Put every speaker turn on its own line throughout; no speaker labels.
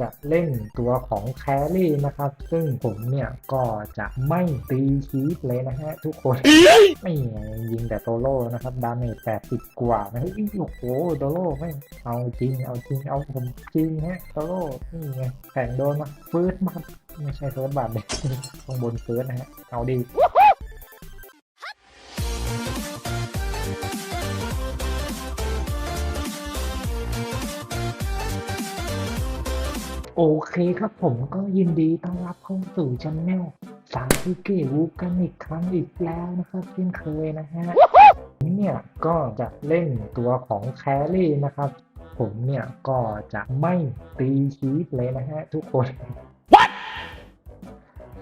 จะเล่นตัวของแครี่นะครับ ซึ่งผมเนี่ยก็จะไม่ตีคีฟเลยนะฮะทุกคนไม่ไงยิงแต่โตโร่นะครับ ดาเมจ80กว่านะเฮ้ยโอ้โหโตโร่ไม่งเอาจริง เอาจริง เอาผมจริงฮะโตโร่นี่ไงแข่งโดนมาเฟิร์สมาไม่ใช่เฟิร์สบัตเลยข้างบนเฟิร์สนะฮะ เอาดี โอเคครับผมก็ยินดีต้อนรับเข้าสู่ช anel สามพิเกวูกันอีกครั้งอีกแล้วนะครับเช่นเคยนะฮะผมเนี่ยก็จะเล่นตัวของแครี่นะครับ ผมเนี่ยก็จะไม่ตีคีฟเลยนะฮะทุกคน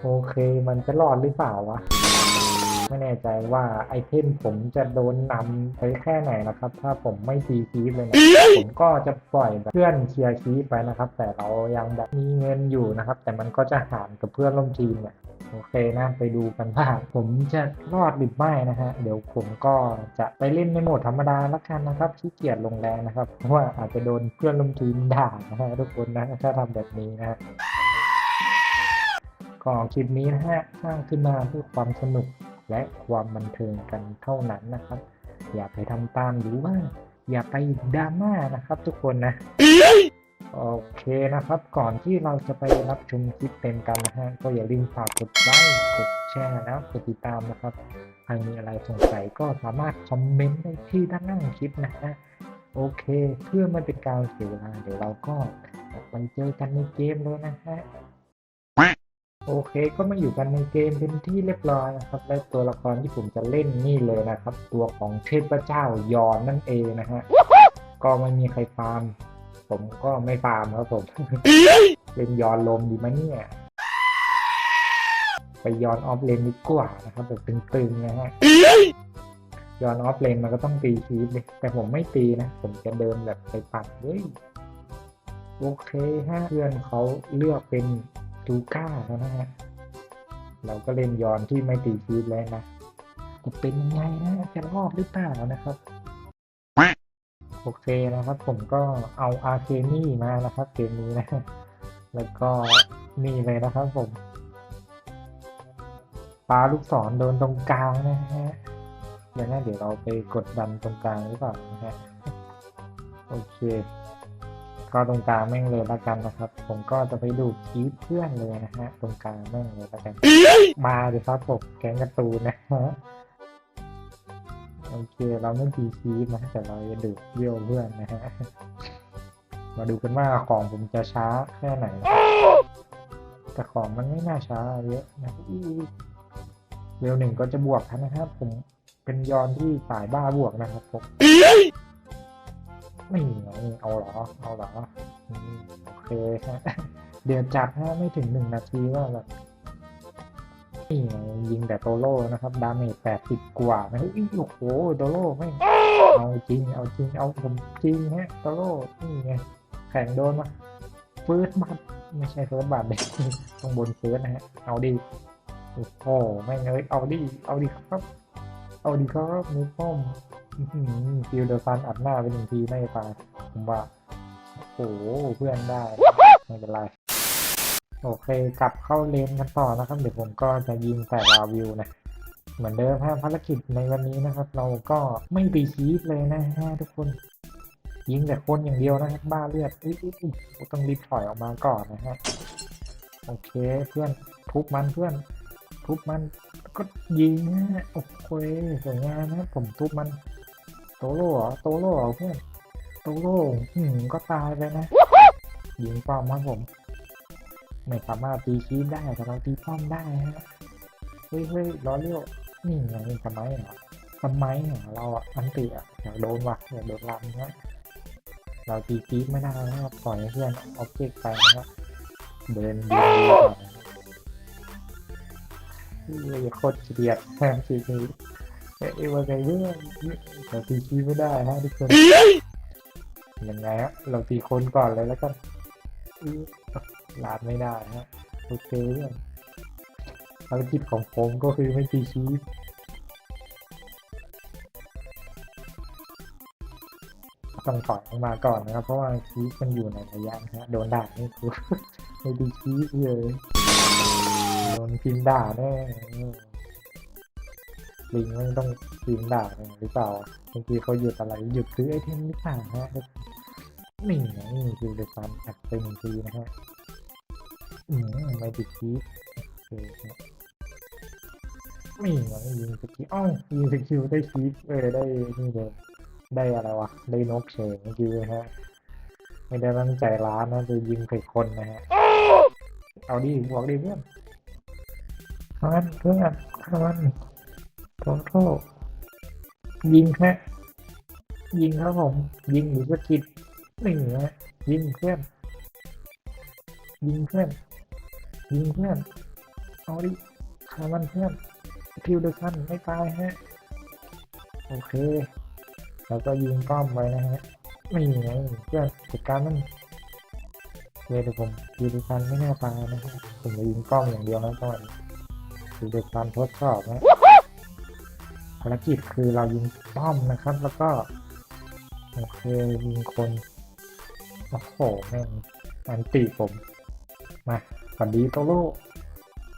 โอเคมันจะรอดหรือเปล่าวะ ไม่แน่ใจว่าไอเทมผมจะโดนนำไปแค่ไหนนะครับ ถ้าผมไม่ตีคีฟเลยนะผมก็จะปล่อยแบบเพื่อนเคลียร์คีฟไปนะครับ แต่เรายังแบบมีเงินอยู่นะครับ แต่มันก็จะหารกับเพื่อนร่วมทีมเนี่ยโอเคนะไปดูกันว่าผมจะรอดหรือไม่นะฮะเดี๋ยวผมก็จะไปเล่นในโหมดธรรมดาละกันนะครับขี้เกียจลงแรงนะครับเพราะว่าอาจจะโดนเพื่อนร่วมทีมด่านะฮะทุกคนนะถ้าทำแบบนี้นะฮะก็คลิปนี้นะฮะสร้างขึ้นมาเพื่อความสนุก และความบันเทิงกันเท่านั้นนะครับ อย่าไปทำตามหรือว่า อย่าไปดราม่านะครับ ทุกคนนะโอเคนะครับ ก่อนที่เราจะไปรับชมคลิปเต็มกันนะฮะก็อย่าลืมฝากกดไลค์กดแชร์แล้วกดติดตามนะครับใครมีอะไรสงสัยก็สามารถคอมเมนต์ได้ที่ด้านล่างคลิปนะฮะโอเค เพื่อไม่เป็นการเสียเวลาเดี๋ยวเราก็ไปเจอกันในเกมเลยนะฮะ โอเคก็มาอยู่กันในเกมเป็นที่เรียบร้อยนะครับ และตัวละครที่ผมจะเล่นนี่เลยนะครับ ตัวของเทพเจ้ายอนนั่นเองนะฮะก็ไม่มีใครฟาร์ม ผมก็ไม่ฟาร์มครับผมเล่นยอนลมดีไหมเนี่ยไปยอนออฟเลนดีกว่านะครับแบบตึงๆนะฮะยอนออฟเลนมันก็ต้องตีคีฟเลยแต่ผมไม่ตีนะ ผมจะเดินแบบไปปัดเฮ้ยโอเคฮะเพื่อนเขาเลือกเป็น จูก้าแล้วนะฮะ เราก็เล่นยอนที่ไม่ตีคีฟแล้วนะจะเป็นยังไงนะจะรอดหรือเปล่านะครับ โอเคนะครับ ผมก็เอาอาเคนี่มานะครับ เกมนี้นะ แล้วก็นี่เลยนะครับผมปลาลูกศรโดนตรงกลางนะฮะเดี๋ยวนะเดี๋ยวเราไปกดดันตรงกลางหรือเปล่านะฮะ โอเค ก็ตรงกลางแม่งเลยละกันนะครับ ผมก็จะไปดูคลิปเพื่อนเลยนะฮะ ตรงกลางแม่งเลยละกัน มาเลยครับผมแก๊งการ์ตูนนะฮะโอเค เราไม่ตีคีฟนะแต่เราจะดูดเยี่ยวเพื่อนนะฮะมาดูกันว่าของผมจะช้าแค่ไหนนะแต่ของมันไม่น่าช้าเยอะนะอีเวลหนึ่งก็จะบวกทันนะครับ ผมเป็นยอนที่สายบ้าบวกนะครับผม ไม่ไงเอาเหรอ เอาเหรอโอเคฮะเดี๋ยวจัดฮะไม่ถึงหนึ่งนาทีก็แบบนี่ไงยิงแต่โตโร่นะครับ ดาเมจแปดสิบกว่านะเฮ้ยโอ้โหโตโร่ไม่เอาจริง เอาจริง เอาผมจริงฮะโตโร่นี่ไงแข่งโดนมาฟิร์สบัตไม่ใช่เฟิร์สบัตเลยข้างบนเฟิร์สนะฮะ เอาดีโอ้โหไม่เอ้ยเอาดีเอาดีครับ เอาดีครับนิ้วโป้งฟิลเดอร์ฟันอัดหน้าไปหนึ่งทีไม่ตายผมว่าโอ้โหเพื่อนได้ไม่เป็นไรโอเคกลับเข้าเลนกันต่อนะครับ เดี๋ยวผมก็จะยิงแต่ลาวิวนะเหมือนเดิมฮะภารกิจในวันนี้นะครับ เราก็ไม่ตีคีฟเลยนะฮะทุกคน ยิงแต่คนอย่างเดียวนะครับบ้าเลือดอุ๊ยอุ๊ยอุ๊ยต้องรีบถอยออกมาก่อนนะฮะโอเคเพื่อนทุบมันเพื่อน ทุบมัน ก็ยิงนะโอเคสวยงามนะผมทุบมัน โตโร่เหรอโตโร่เหรอเพื่อนโตโร่หืมก็ตายไปนะยิงป้อมครับผม ไม่สามารถตีคีบได้แต่เราตีป้อมได้ฮะเฮ้ยเฮ้ยล้อเลี้ยวนี่ไงทำไมเหรอทำไมเหรอเราอะอันติอะอยากโดนว่ะอยากโดนลำนะเราตีคีบไม่ได้นะครับปล่อยให้เพื่อนออบเจกต์ไปนะครับเดินดี อนเฮ้ยโคตรเกลียดแทนทีนี้เอ้ยว่าไงเพื่อนเราตีคีไม่ได้ฮะทุกคนยังไงฮะเราตีคนก่อนเลยแล้วกันลาดไม่ได้ฮะโอเคเพื่อนภารกิจของผมก็คือไม่ตีชีต้องถอยออกมาก่อนนะครับ เพราะว่าคีมันอยู่ในระยะนะฮะโดนด่านี่คือไม่ดูคีเลย โดนพิมพ์ด่าแน่ลิงไม่ต้องพิมพ์ด่าหรือเปล่าบางทีเขาหยุดอะไรหยุดซื้อไอเทมหรือเปล่าฮะนี่ไงนี่คือเดฟันอัดไปหนึ่งทีนะฮะอืมไม่ติดคีฟโอเคฮะนี่ไงยิงสกิลอ้าวยิงสกิลได้คีฟเออได้นี่เลยได้อะไรวะได้นกเฉยเมื่อกี้นะฮะไม่ได้ตั้งใจร้านนะจะยิงใส่คนนะฮะเอาดิบวกดิเพื่อน ข้านเพื่อนข้านโทโทษยิงฮะยิงครับผม ยิงหรือสกิดหนึ่งฮะยิงเพื่อน ยิงเพื่อน ยิงเพื่อน เอาดิขามันเพื่อนคิวเดชันไม่ตายฮะ โอเค แล้วก็ยิงป้อมไว้นะฮะไม่ไงเพื่อนจัดการมันเดี๋ยวผมยิงฟันไม่แน่ตายนะฮะผมจะยิงป้อมอย่างเดียวนะตอน ดูเด็กฟันทดสอบนะภารกิจคือเรายิงป้อมนะครับ แล้วก็โอเคยิงคนโอ้โหแม่งอันตีผมมาสวัสดีโตโร่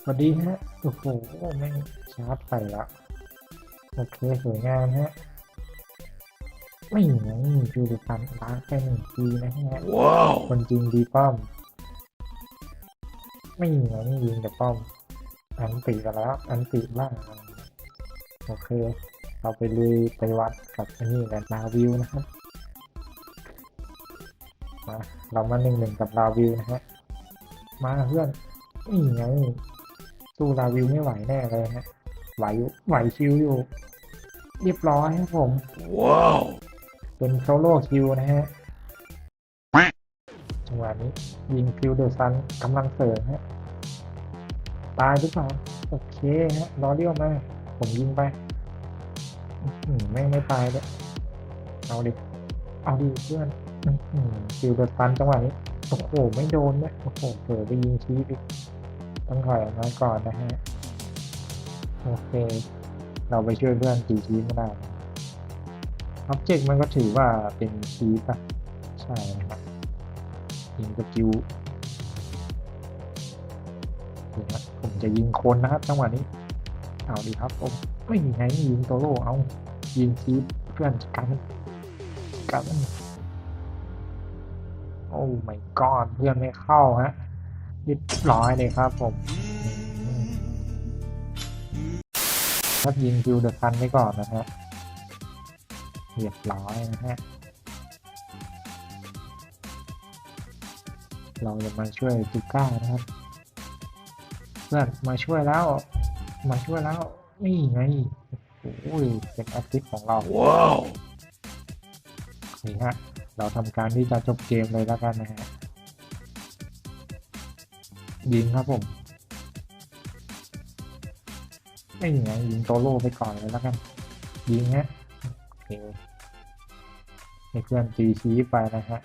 สวัสดีฮะโอ้โหแม่งชาร์จใส่ละโอเคสวยงามฮะไม่ไงคือดูฟันล้างแค่หนึ่งทีนะฮะ
ว้าว
คนจริงดีป้อม ไม่ไงยิงแต่ป้อม อันติกันแล้ว อันติบ้างโอเค เราไปลุยไปวัดกับอันนี้กันลาวิวนะครับมาเรามาหนึ่งหนึ่งกับลาวิวนะฮะมาเพื่อนนี่ไงสู้ลาวิวไม่ไหวแน่เลยฮะไหวอยู่ไหวชิวอยู่ เรียบร้อยครับผม
ว้าว
เป็นโซโล่คิวนะฮะจังหวะนี้ยิงคิวเดอะซันกำลังเสริมฮะ ตายหรือเปล่าโอเคฮะรอเลี้ยวมา ผมยิงไปอื้อหือไม่งไม่ตายเลยเอาดิเอาดิเพื่อนคิวเดอะซันจังหวะนี้โอ้โหไม่โดนเนี่ยโอ้โหเผลอไปยิงชี้อีกต้องถอยออกมาก่อนนะฮะโอเค เราไปช่วยเพื่อนตีชี้ไม่ได้อ็อบเจกต์มันก็ถือว่าเป็นคีย์ป่ะ ใช่นะครับยิงสกิล จะยิงคนนะครับจังหวะนี้เอาดีครับผมไม่มีไงยิงโตโร่เอายิงคีเพื่อนจัดการมันกันโอ้ไม่กอดเพื่อนไม่เข้าฮะเรียบร้อยเลยครับผมอืมครับยิงคิวเดอะคันไว้ก่อนนะฮะเรียบร้อยนะฮะเราจะมาช่วยตูก้านะครับ เพื่อนมาช่วยแล้ว มาช่วยแล้ว นี่ไงโอ้ยเป็นแอสซิสต์ของเรา
ว้าว
นี่ฮะเราทำการที่จะจบเกมเลยแล้วกันนะฮะยิงครับผมไม่ไงยิงโตโร่ไปก่อนเลยแล้วกัน ยิงฮะโอเคให้เพื่อนตีชี้ไปนะฮะ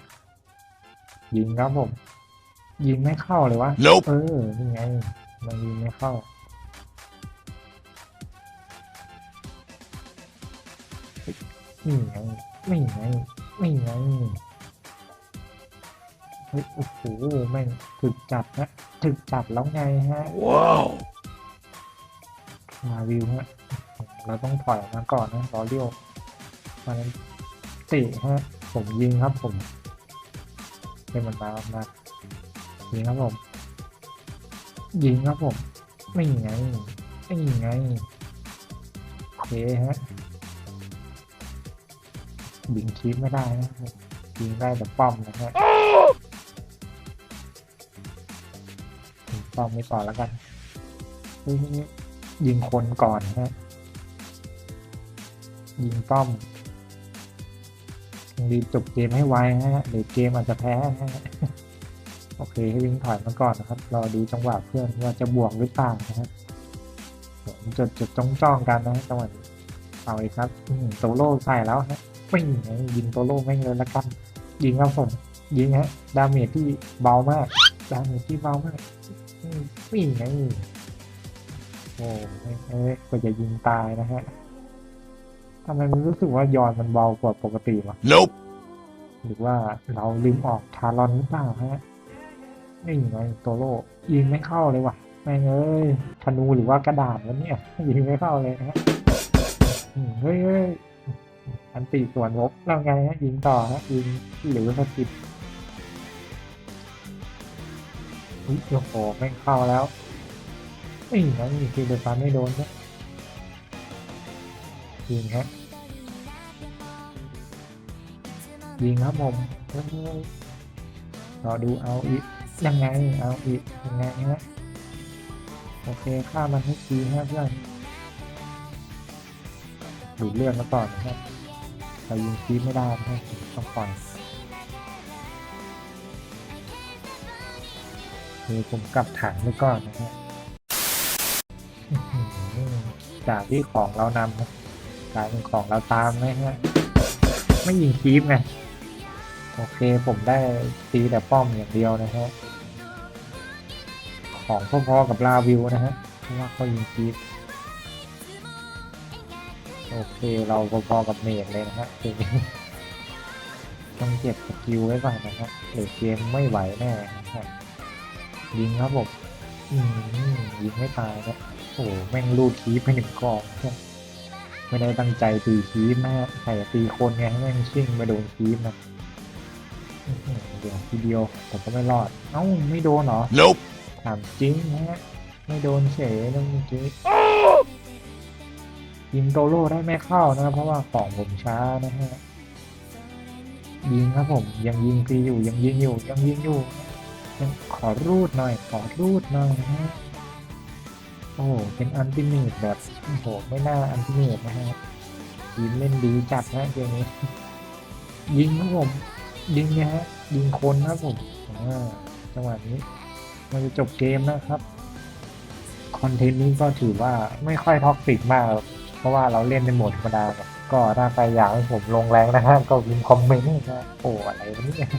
ยิงครับผม ยิงไม่เข้าเลยวะ
Nope
เออนี่ไง มันยิงไม่เข้านี่ไงไม่ไงไม่ไงเฮ้ยโอ้โหแม่งถึกจัดนะถึกจัดแล้วไงฮะ
ว้าว
มาวิวฮะ เราต้องถอยออกมาก่อนนะรอเลี้ยวมันติฮะ ผมยิงครับผมให้มันมามายิงครับผม ยิงครับผม ไม่ไง ไม่ไง โอเคฮะยิงชีพไม่ได้นะยิงได้แต่ป้อมนะฮะป้อมไม่ต่อแล้วกันยยิงคนก่อนฮะยิงป้อมรีบจบเกมให้ไวฮะเดี๋ยวเกมอาจจะแพ้ฮะ โอเคให้วิ่งถอยมาก่อนนะครับ รอดูจังหวะเพื่อนว่าจะบวกหรือเปล่านะฮะผมจดจดจ้องจ้องๆกันนะฮะจังหวะนี้เอาเลยครับอืมโตโร่ใส่แล้วฮะไม่ไงยิงโตโร่ไม่งเลยละกัน ยิงครับผมยิงฮะ ดาเมจที่เบามาก ดาเมจที่เบามากอืมไม่ไงโอ้ไม่เอ้ยกว่าจะยิงตายนะฮะทำไมมันรู้สึกว่ายอนมันเบากว่าปกติวะ
Nope
หรือว่าเราลืมออกทารอนหรือเปล่าฮะ นี่ไงโตโร่ยิงไม่เข้าเลยว่ะแม่งเอ้ยธนูหรือว่ากระดาษวะเนี่ยยิงไม่เข้าเลยนะฮะเฮ้ยเฮ้ยอันตีส่วนงบแล้วไงฮะยิงต่อฮะยิงหรือสกิดอุ้ยโอ้โหแม่งเข้าแล้วนี่ไงคือเดฟันไม่โดนนะยิงฮะยิงครับผมเฮ้ยรอดูเอาอีก ยังไง เอาอีกยังไงฮะโอเคฆ่ามันให้ทีฮะเพื่อนดูดเลือดมาก่อนนะครับเรายิงคีไม่ได้นะฮะต้องปล่อยคือผมกลับถังไปก่อนนะฮะจากที่ของเรานำนะกลายเป็นของเราตามนะฮะไม่ยิงคีฟไงโอเคผมได้ตีแต่ป้อมอย่างเดียวนะฮะ ของพอๆกับลาวิวนะฮะเพราะว่าเขายิงคีฟโอเคเราพอๆกับเมจเลยนะฮะต้องเก็บสกิลไว้ก่อนนะฮะเดี๋ยวเกมไม่ไหวแน่นะฮะยิงครับผมยิงไม่ตายนะโอ้โหแม่งลูดคีฟไปหนึ่งกองไม่ได้ตั้งใจตีคีฟนะฮะใส่ตีคนไงให้แม่งชิ่งมาโดนคีฟนะอื้อหือเดี๋ยวทีเดียวแต่ก็ไม่รอด เอ้าไม่โดนเหรอ
Nope.
ถามจริงนะฮะไม่โดนเฉยแล้วเมื่อกี้ยิงโตโร่ได้ไม่เข้านะเพราะว่าของผมช้านะฮะยิงครับผมยังยิงฟรีอยู่ยังยิงอยู่ยังยิงอยู่ยังขอรูดหน่อยขอรูดหน่อยนะฮะโอ้โหเป็นอันติเมตแบบโอ้โหไม่น่าอันติเมตนะฮะทีมเล่นดีจัดนะเกมนี้ ยิงครับผม ยิงนะฮะยิงคนนะครับผมอ่าจังหวะนี้ มันจะจบเกมนะครับ คอนเทนต์นี้ก็ถือว่าไม่ค่อยท็อกซิกมากหรอกเพราะว่าเราเล่นในโหมดธรรมดาครับก็ถ้าใครอยากให้ผมลงแรงนะฮะก็พิมพ์คอมเมนต์นะโอ้อะไรวะเนี่ย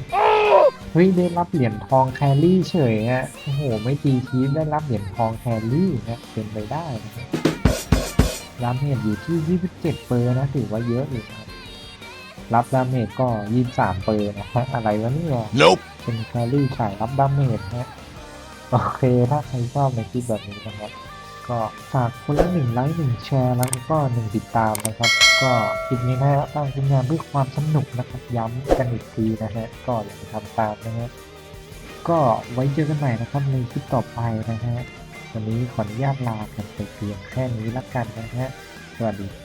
เฮ้ยได้รับเหรียญทองแครี่เฉยฮะโอ้โห ไม่ตีทีมได้รับเหรียญทองแครี่นะเป็นไปได้นะครับรามเมจอยู่ที่ 27 เปอร์นะถือว่าเยอะอยู่นะครับรับดาเมจก็ 23 เปอร์นะฮะอะไรวะเนี่ย
Nope.
เป็นแครี่ขายรับดาเมจนะ โอเค ถ้าใครชอบในคลิปแบบนี้นะครับ ก็ฝากคนละหนึ่งไลค์หนึ่งแชร์แล้วก็หนึ่งติดตามนะครับ ก็คลิปนี้นะฮะตั้งขึ้นมาเพื่อความสนุกนะครับย้ำกันอีกทีนะฮะก็อย่าไปทำตามนะฮะก็ไว้เจอกันใหม่นะครับในคลิปต่อไปนะฮะวันนี้ขออนุญาตลากันไปเพียงแค่นี้ละกันนะฮะสวัสดี